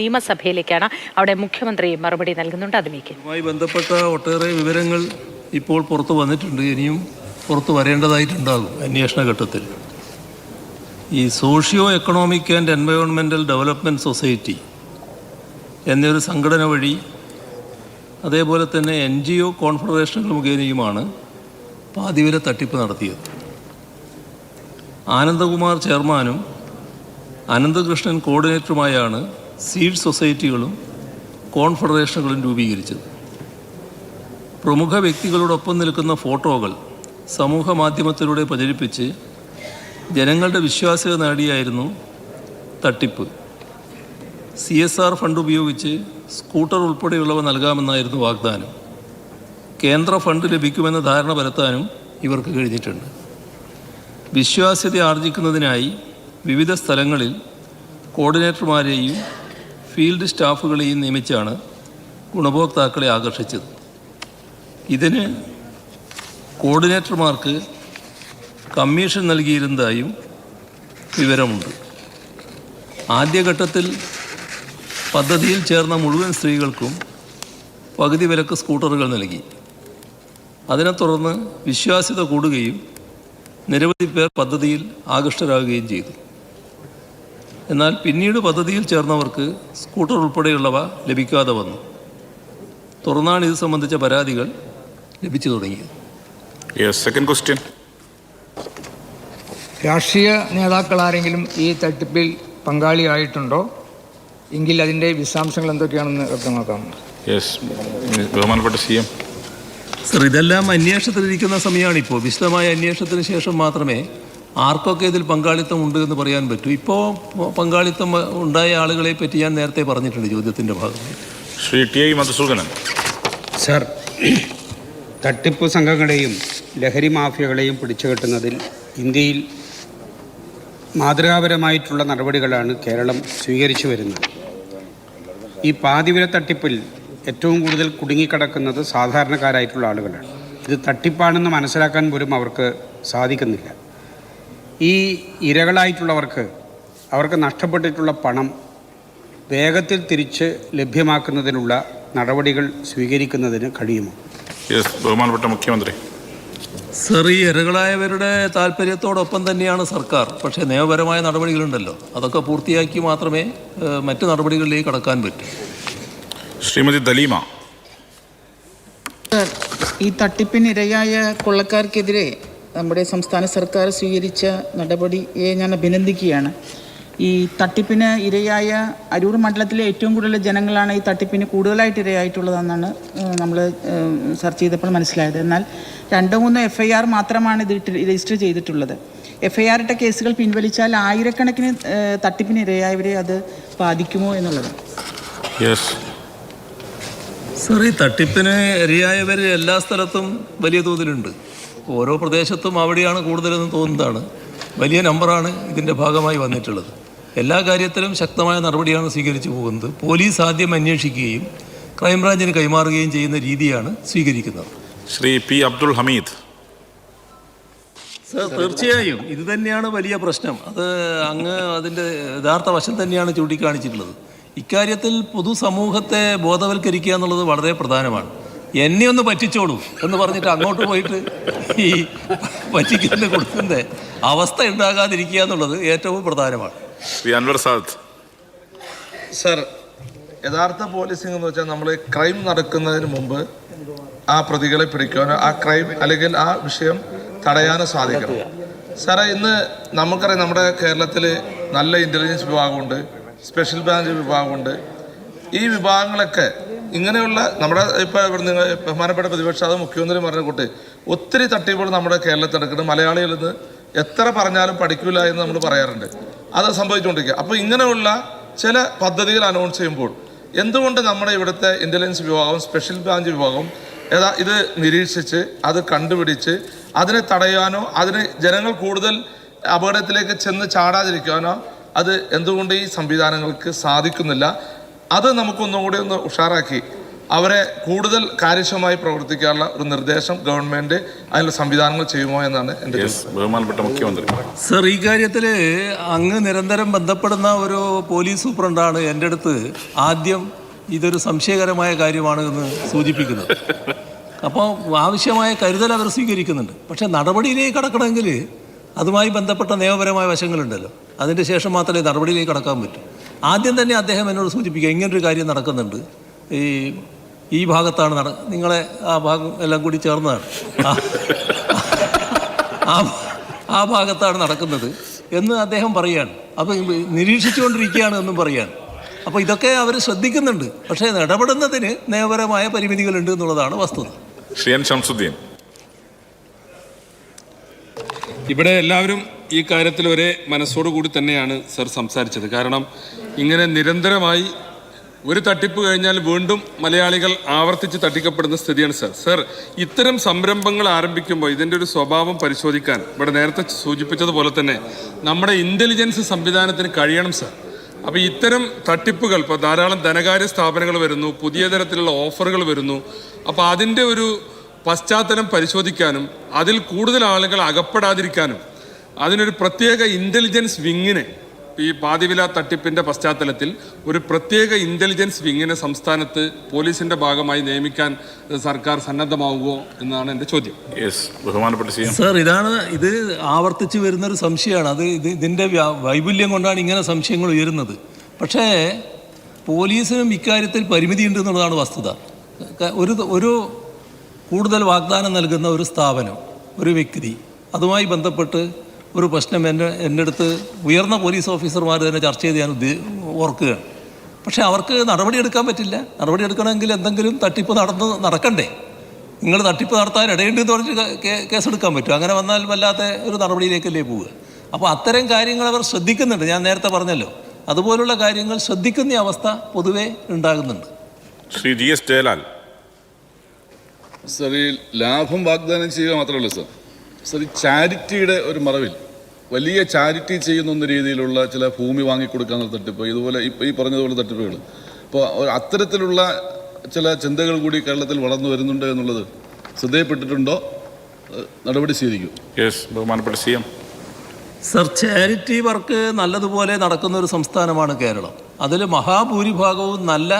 നിയമസഭയിലേക്കാണ് അവിടെ മുഖ്യമന്ത്രി മറുപടി നൽകുന്നുണ്ട്. അതിലേക്ക് ബന്ധപ്പെട്ട ഒട്ടേറെ വിവരങ്ങൾ ഇപ്പോൾ പുറത്തു വന്നിട്ടുണ്ട്. ഇനിയും പുറത്തു വരേണ്ടതായിട്ടുണ്ടാകും അന്വേഷണ ഘട്ടത്തിൽ. ഈ സോഷ്യോ എക്കണോമിക് ആൻഡ് എൻവയോൺമെന്റൽ ഡെവലപ്മെന്റ് സൊസൈറ്റി എന്നൊരു സംഘടന വഴി അതേപോലെ തന്നെ എൻ ജി ഒ കോൺഫെഡറേഷനുകൾ മുഖേനയുമാണ് പാതിവില തട്ടിപ്പ് നടത്തിയത്. ആനന്ദകുമാർ ചെയർമാനും അനന്തകൃഷ്ണൻ കോർഡിനേറ്ററുമായാണ് സീഡ് സൊസൈറ്റികളും കോൺഫെഡറേഷനുകളും രൂപീകരിച്ചത്. പ്രമുഖ വ്യക്തികളോടൊപ്പം നിൽക്കുന്ന ഫോട്ടോകൾ സമൂഹ മാധ്യമത്തിലൂടെ പ്രചരിപ്പിച്ച് ജനങ്ങളുടെ വിശ്വാസ്യത നേടിയായിരുന്നു തട്ടിപ്പ്. സി എസ് ആർ ഫണ്ട് ഉപയോഗിച്ച് സ്കൂട്ടർ ഉൾപ്പെടെയുള്ളവ നൽകാമെന്നായിരുന്നു വാഗ്ദാനം. കേന്ദ്ര ഫണ്ട് ലഭിക്കുമെന്ന ധാരണ പരത്താനും ഇവർക്ക് കഴിഞ്ഞിട്ടുണ്ട്. വിശ്വാസ്യത ആർജിക്കുന്നതിനായി വിവിധ സ്ഥലങ്ങളിൽ കോർഡിനേറ്റർമാരെയും ഫീൽഡ് സ്റ്റാഫുകളെയും നിയമിച്ചാണ് ഗുണഭോക്താക്കളെ ആകർഷിച്ചത്. ഇതിന് കോർഡിനേറ്റർമാർക്ക് കമ്മീഷൻ നൽകിയിരുന്നതായും വിവരമുണ്ട്. ആദ്യഘട്ടത്തിൽ പദ്ധതിയിൽ ചേർന്ന മുഴുവൻ സ്ത്രീകൾക്കും പകുതി വിലക്ക് സ്കൂട്ടറുകൾ നൽകി. അതിനെ തുടർന്ന് വിശ്വാസ്യത കൂടുകയും നിരവധി പേർ പദ്ധതിയിൽ ആകൃഷ്ടരാകുകയും ചെയ്തു. എന്നാൽ പിന്നീട് പദ്ധതിയിൽ ചേർന്നവർക്ക് സ്കൂട്ടർ ഉൾപ്പെടെയുള്ളവ ലഭിക്കാതെ വന്നു. തുറന്നാണ് ഇത് സംബന്ധിച്ച പരാതികൾ ലഭിച്ചു തുടങ്ങിയത്. Yes, second question. രാഷ്ട്രീയ നേതാക്കൾ ആരെങ്കിലും ഈ തട്ടിപ്പിൽ പങ്കാളിയായിട്ടുണ്ടോ എങ്കിൽ അതിന്റെ വിശദാംശങ്ങൾ എന്തൊക്കെയാണെന്ന് വ്യക്തമാക്കാം. Yes, ബഹുമാനപ്പെട്ട സി എം. സർ ഇതെല്ലാം അന്വേഷണത്തിലിരിക്കുന്ന സമയമാണിപ്പോൾ. വിശദമായ അന്വേഷണത്തിന് ശേഷം മാത്രമേ ആർക്കൊക്കെ ഇതിൽ പങ്കാളിത്തം ഉണ്ട് എന്ന് പറയാൻ പറ്റും? ഇപ്പോൾ പങ്കാളിത്തം ഉണ്ടായ ആളുകളെ പറ്റി ഞാൻ നേരത്തെ പറഞ്ഞിട്ടുണ്ട് ചോദ്യത്തിന്റെ ഭാഗമായി. Shri T I Madhusoodanan. Sir തട്ടിപ്പ് സംഘങ്ങളെയും ലഹരി മാഫിയകളെയും പിടിച്ചുകെട്ടുന്നതിൽ ഇന്ത്യയിൽ മാതൃകാപരമായിട്ടുള്ള നടപടികളാണ് കേരളം സ്വീകരിച്ചു വരുന്നത്. ഈ പാതിവില തട്ടിപ്പിൽ ഏറ്റവും കൂടുതൽ കുടുങ്ങിക്കിടക്കുന്നത് സാധാരണക്കാരായിട്ടുള്ള ആളുകളാണ്. ഇത് തട്ടിപ്പാണെന്ന് മനസ്സിലാക്കാൻ പോലും അവർക്ക് സാധിക്കുന്നില്ല. ഈ ഇരകളായിട്ടുള്ളവർക്ക് അവർക്ക് നഷ്ടപ്പെട്ടിട്ടുള്ള പണം വേഗത്തിൽ തിരിച്ച് ലഭ്യമാക്കുന്നതിനുള്ള നടപടികൾ സ്വീകരിക്കുന്നതിന് കഴിയുമോ? യെസ് ബഹുമാനപ്പെട്ട മുഖ്യമന്ത്രി. സർ ഈ ഇരകളായവരുടെ താല്പര്യത്തോടൊപ്പം തന്നെയാണ് സർക്കാർ. പക്ഷേ നിയമപരമായ നടപടികളുണ്ടല്ലോ. അതൊക്കെ പൂർത്തിയാക്കി മാത്രമേ മറ്റു നടപടികളിലേക്ക് കടക്കാൻ പറ്റൂ. ശ്രീമതി ദലീമ. ഈ തട്ടിപ്പിനിരയായ കൊള്ളക്കാർക്കെതിരെ നമ്മുടെ സംസ്ഥാന സർക്കാർ സ്വീകരിച്ച നടപടിയെ ഞാൻ അഭിനന്ദിക്കുകയാണ്. ഈ തട്ടിപ്പിന് ഇരയായ അരൂർ മണ്ഡലത്തിലെ ഏറ്റവും കൂടുതൽ ജനങ്ങളാണ് ഈ തട്ടിപ്പിന് കൂടുതലായിട്ട് ഇരയായിട്ടുള്ളതെന്നാണ് നമ്മൾ സെർച്ച് ചെയ്തപ്പോൾ മനസ്സിലായത്. എന്നാൽ രണ്ടോ മൂന്നോ എഫ് ഐ ആർ മാത്രമാണ് ഇത് രജിസ്റ്റർ ചെയ്തിട്ടുള്ളത്. എഫ് ഐ ഇട്ട കേസുകൾ പിൻവലിച്ചാൽ ആയിരക്കണക്കിന് തട്ടിപ്പിന് ഇരയായവരെ അത് ബാധിക്കുമോ എന്നുള്ളത്. സർ ഈ തട്ടിപ്പിന് ഇരയായവർ എല്ലാ സ്ഥലത്തും വലിയ തോതിലുണ്ട്. ഓരോ പ്രദേശത്തും അവിടെയാണ് കൂടുതലെന്ന് തോന്നുന്നതാണ്. വലിയ നമ്പറാണ് ഇതിന്റെ ഭാഗമായി വന്നിട്ടുള്ളത്. എല്ലാ കാര്യത്തിലും ശക്തമായ നടപടിയാണ് സ്വീകരിച്ചു പോകുന്നത്. പോലീസ് ആദ്യം അന്വേഷിക്കുകയും ക്രൈംബ്രാഞ്ചിന് കൈമാറുകയും ചെയ്യുന്ന രീതിയാണ് സ്വീകരിക്കുന്നത്. ശ്രീ പി അബ്ദുൾ ഹമീദ്. സർ തീർച്ചയായും. ഇത് തന്നെയാണ് വലിയ പ്രശ്നം. അത് അങ്ങ് അതിന്റെ യഥാർത്ഥ വശം തന്നെയാണ് ചൂണ്ടിക്കാണിച്ചിട്ടുള്ളത്. ഇക്കാര്യത്തിൽ പൊതുസമൂഹത്തെ ബോധവൽക്കരിക്കുക എന്നുള്ളത് വളരെ പ്രധാനമാണ്. എന്നെ ഒന്ന് പറ്റിച്ചോളൂ എന്ന് പറഞ്ഞിട്ട് അങ്ങോട്ട് പോയിട്ട് ഈ പറ്റിക്കുന്ന കൊടുക്കുന്ന അവസ്ഥ ഉണ്ടാകാതിരിക്കുക എന്നുള്ളത് ഏറ്റവും പ്രധാനമാണ്. ശ്രീ അൻവർ സാദ്. സർ യഥാർത്ഥ പോലീസിംഗ് എന്ന് വെച്ചാൽ നമ്മൾ ക്രൈം നടക്കുന്നതിന് മുമ്പ് ആ പ്രതികളെ പിടിക്കാനോ ആ ക്രൈം അല്ലെങ്കിൽ ആ വിഷയം തടയാനോ സാധിക്കണം. സാറേ ഇന്ന് നമുക്കറിയാം നമ്മുടെ കേരളത്തിൽ നല്ല ഇന്റലിജൻസ് വിഭാഗമുണ്ട്. സ്പെഷ്യൽ ബ്രാഞ്ച് വിഭാഗമുണ്ട്. ഈ വിഭാഗങ്ങളൊക്കെ ഇങ്ങനെയുള്ള നമ്മുടെ ഇപ്പോൾ ഇവിടെ നിങ്ങൾ ബഹുമാനപ്പെട്ട പ്രതിപക്ഷ അത് മുഖ്യമന്ത്രി പറഞ്ഞ കൂട്ട് ഒത്തിരി തട്ടിപ്പുകൾ നമ്മുടെ കേരളത്തിൽ നടക്കുന്നത് മലയാളികൾ ഇത് എത്ര പറഞ്ഞാലും പഠിക്കില്ല എന്ന് നമ്മൾ പറയാറുണ്ട്. അത് സംഭവിച്ചുകൊണ്ടിരിക്കുക. അപ്പോൾ ഇങ്ങനെയുള്ള ചില പദ്ധതികൾ അനൗൺസ് ചെയ്യുമ്പോൾ എന്തുകൊണ്ട് നമ്മുടെ ഇവിടുത്തെ ഇന്റലിജൻസ് വിഭാഗം സ്പെഷ്യൽ ബ്രാഞ്ച് വിഭാഗം ഏതാ ഇത് നിരീക്ഷിച്ച് അത് കണ്ടുപിടിച്ച് അതിനെ തടയാനോ അതിന് ജനങ്ങൾ കൂടുതൽ അപകടത്തിലേക്ക് ചെന്ന് ചാടാതിരിക്കാനോ അത് എന്തുകൊണ്ട് ഈ സംവിധാനങ്ങൾക്ക് സാധിക്കുന്നില്ല? അത് നമുക്കൊന്നും കൂടി ഒന്ന് ഉഷാറാക്കി. അവരെ കൂടുതൽ കാര്യക്ഷമമായി പ്രവർത്തിക്കാനുള്ള ഒരു നിർദ്ദേശം ഗവൺമെന്റ് അതിനുള്ള സംവിധാനങ്ങൾ ചെയ്യുമോ എന്നാണ് എന്റെ ബഹുമാനപ്പെട്ട മുഖ്യമന്ത്രി. സർ ഈ കാര്യത്തിൽ അങ്ങ് നിരന്തരം ബന്ധപ്പെടുന്ന ഒരു പോലീസ് സൂപ്രണ്ടാണ് എന്റെ അടുത്ത് ആദ്യം ഇതൊരു സംശയകരമായ കാര്യമാണ് എന്ന് സൂചിപ്പിക്കുന്നത്. അപ്പോൾ ആവശ്യമായ കരുതൽ അവർ സ്വീകരിക്കുന്നുണ്ട്. പക്ഷേ നടപടിയിലേക്ക് കടക്കണമെങ്കിൽ അതുമായി ബന്ധപ്പെട്ട നിയമപരമായ വശങ്ങളുണ്ടല്ലോ. അതിന്റെ ശേഷം മാത്രമേ നടപടിയിലേക്ക് കടക്കാൻ പറ്റൂ. ആദ്യം തന്നെ അദ്ദേഹം എന്നോട് സൂചിപ്പിക്കുക ഇങ്ങനൊരു കാര്യം നടക്കുന്നുണ്ട്. ഈ ഈ ഭാഗത്താണ് നട നിങ്ങളെ ആ ഭാഗം എല്ലാം കൂടി ചേർന്നതാണ്. ആ- ആ ഭാഗത്താണ് നടക്കുന്നത് എന്ന് അദ്ദേഹം പറയുകയാണ് അപ്പോൾ നിരീക്ഷിച്ചുകൊണ്ടിരിക്കുകയാണ് എന്നും പറയുകയാണ് അപ്പോൾ ഇതൊക്കെ അവർ ശ്രദ്ധിക്കുന്നുണ്ട്. പക്ഷേ ഇടപെടുന്നതിന് നിയമപരമായ പരിമിതികളുണ്ട് എന്നുള്ളതാണ് വസ്തുത. ശ്രീ എൻ ഷംസുദ്ദീൻ ഇവിടെ എല്ലാവരും ഈ കാര്യത്തിൽ ഒരേ മനസ്സോടു കൂടി തന്നെയാണ് സർ സംസാരിച്ചത്. കാരണം ഇങ്ങനെ നിരന്തരമായി ഒരു തട്ടിപ്പ് കഴിഞ്ഞാൽ വീണ്ടും മലയാളികൾ ആവർത്തിച്ച് തട്ടിക്കപ്പെടുന്ന സ്ഥിതിയാണ് സർ. സർ ഇത്തരം സംരംഭങ്ങൾ ആരംഭിക്കുമ്പോൾ ഇതിന്റെ ഒരു സ്വഭാവം പരിശോധിക്കാൻ ഇവിടെ നേരത്തെ സൂചിപ്പിച്ചതുപോലെ തന്നെ നമ്മുടെ ഇന്റലിജൻസ് സംവിധാനത്തിന് കഴിയണം സർ. അപ്പോൾ ഇത്തരം തട്ടിപ്പുകൾ ഇപ്പോൾ ധാരാളം ധനകാര്യ സ്ഥാപനങ്ങൾ വരുന്നു പുതിയ തരത്തിലുള്ള ഓഫറുകൾ വരുന്നു. അപ്പോൾ അതിന്റെ ഒരു പശ്ചാത്തലം പരിശോധിക്കാനും അതിൽ കൂടുതൽ ആളുകൾ അകപ്പെടാതിരിക്കാനും അതിനൊരു പ്രത്യേക ഇന്റലിജൻസ് വിങ്ങിനെ ഈ പാതിവില തട്ടിപ്പിന്റെ പശ്ചാത്തലത്തിൽ ഒരു പ്രത്യേക ഇന്റലിജൻസ് വിങ്ങിനെ സംസ്ഥാനത്ത് പോലീസിന്റെ ഭാഗമായി നിയമിക്കാൻ സർക്കാർ സന്നദ്ധമാവുമോ എന്നാണ് എന്റെ ചോദ്യം. യെസ് ബഹുമാനപ്പെട്ട സർ ഇതാണ് ഇത് ആവർത്തിച്ച് വരുന്നൊരു സംശയമാണ്. അത് ഇത് ഇതിന്റെ വൈപുല്യം കൊണ്ടാണ് ഇങ്ങനെ സംശയങ്ങൾ ഉയരുന്നത്. പക്ഷേ പോലീസിനും ഇക്കാര്യത്തിൽ പരിമിതിയുണ്ട് എന്നുള്ളതാണ് വസ്തുത. ഒരു ഒരു കൂടുതൽ വാഗ്ദാനം നൽകുന്ന ഒരു സ്ഥാപനം ഒരു വ്യക്തി അതുമായി ബന്ധപ്പെട്ട് ഒരു പ്രശ്നം എന്റെ എന്റെ അടുത്ത് ഉയർന്ന പോലീസ് ഓഫീസർമാർ തന്നെ ചർച്ച ചെയ്ത് ഞാൻ ഉദ്ദേ ഓർക്കുകയാണ്. പക്ഷേ അവർക്ക് നടപടിയെടുക്കാൻ പറ്റില്ല. നടപടിയെടുക്കണമെങ്കിൽ എന്തെങ്കിലും തട്ടിപ്പ് നടന്ന് നടക്കണ്ടേ? നിങ്ങൾ തട്ടിപ്പ് നടത്താൻ ഇടയുണ്ടെന്ന് പറഞ്ഞിട്ട് കേസ് എടുക്കാൻ കേസെടുക്കാൻ പറ്റും. അങ്ങനെ വന്നാൽ വല്ലാത്ത ഒരു നടപടിയിലേക്കല്ലേ പോവുക. അപ്പോൾ അത്തരം കാര്യങ്ങൾ അവർ ശ്രദ്ധിക്കുന്നുണ്ട്. ഞാൻ നേരത്തെ പറഞ്ഞല്ലോ. അതുപോലുള്ള കാര്യങ്ങൾ ശ്രദ്ധിക്കുന്ന അവസ്ഥ പൊതുവേ ഉണ്ടാകുന്നുണ്ട്. Shri G S Jayalal. Sir ഈ ലാഭം വാഗ്ദാനം ചെയ്യുക മാത്രമല്ല സർ. സർ ഈ ചാരിറ്റിയുടെ ഒരു മറവിൽ വലിയ ചാരിറ്റി ചെയ്യുന്ന രീതിയിലുള്ള ചില ഭൂമി വാങ്ങിക്കൊടുക്കാനുള്ള തട്ടിപ്പ് ഇതുപോലെ ഇപ്പോൾ ഈ പറഞ്ഞതുപോലെ തട്ടിപ്പുകൾ. അപ്പോൾ അത്തരത്തിലുള്ള ചില ചിന്തകൾ കൂടി കേരളത്തിൽ വളർന്നു വരുന്നുണ്ട് എന്നുള്ളത് ശ്രദ്ധയപ്പെട്ടിട്ടുണ്ടോ? നടപടി സ്വീകരിക്കും. യെസ് ബഹുമാനപ്പെട്ട C M. Sir charity work നല്ലതുപോലെ നടക്കുന്ന ഒരു സംസ്ഥാനമാണ് കേരളം. അതിൽ മഹാഭൂരിഭാഗവും നല്ല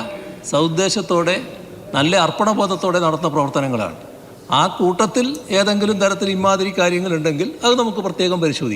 സൗദ്ദേശത്തോടെ നല്ല അർപ്പണബോധത്തോടെ നടത്തുന്ന പ്രവർത്തനങ്ങളാണ്. ആ കൂട്ടത്തിൽ ഏതെങ്കിലും തരത്തിൽ ഇമാതിരി കാര്യങ്ങളുണ്ടെങ്കിൽ അത് നമുക്ക് പ്രത്യേകം പരിശോധിക്കാം.